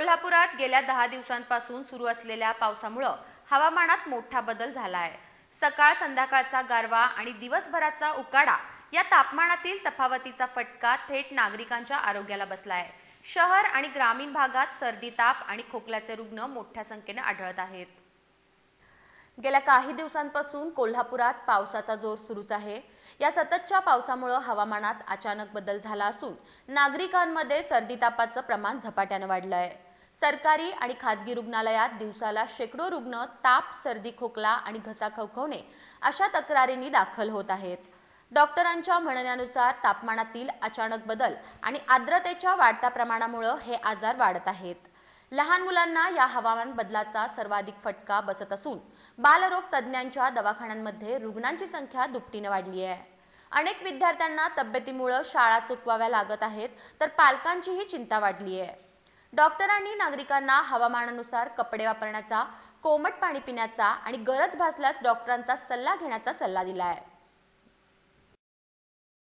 कोल्हापुरात गेल्या दहा दिवसांपासून सुरू असलेल्या पावसामुळं हवामानात मोठा बदल झाला आहे सकाळ संध्याकाळचा गारवा आणि दिवसभराचा उकाडा या तापमानातील तफावतीचा फटका थेट नागरिकांच्या आरोग्याला बसलाय. शहर आणि ग्रामीण भागात सर्दी ताप आणि खोकल्याचे रुग्ण मोठ्या संख्येने आढळत आहेत. गेल्या काही दिवसांपासून कोल्हापुरात पावसाचा जोर सुरूच आहे. या सततच्या पावसामुळं हवामानात अचानक बदल झाला असून नागरिकांमध्ये सर्दी तापाचं प्रमाण झपाट्यानं वाढलं आहे सरकारी आणि खाजगी रुग्णालयात दिवसाला शेकडो रुग्ण ताप सर्दी खोकला आणि घसा खवखवणे अशा तक्रारींनी दाखल होत आहेत. डॉक्टरांच्या म्हणण्यानुसार तापमानातील अचानक बदल आणि आर्द्रतेच्या वाढत्या प्रमाणामुळं हे आजार वाढत आहेत. लहान मुलांना या हवामान बदलाचा सर्वाधिक फटका बसत असून बालरोग तज्ज्ञांच्या दवाखान्यांमध्ये रुग्णांची संख्या दुपटीने वाढली आहे. अनेक विद्यार्थ्यांना तब्येतीमुळं शाळा चुकवाव्या लागत आहेत तर पालकांचीही चिंता वाढली आहे. डॉक्टरांनी नागरिकांना हवामानानुसार कपडे वापरण्याचा कोमट पाणी पिण्याचा आणि गरज भासल्यास डॉक्टरांचा सल्ला घेण्याचा सल्ला दिला आहे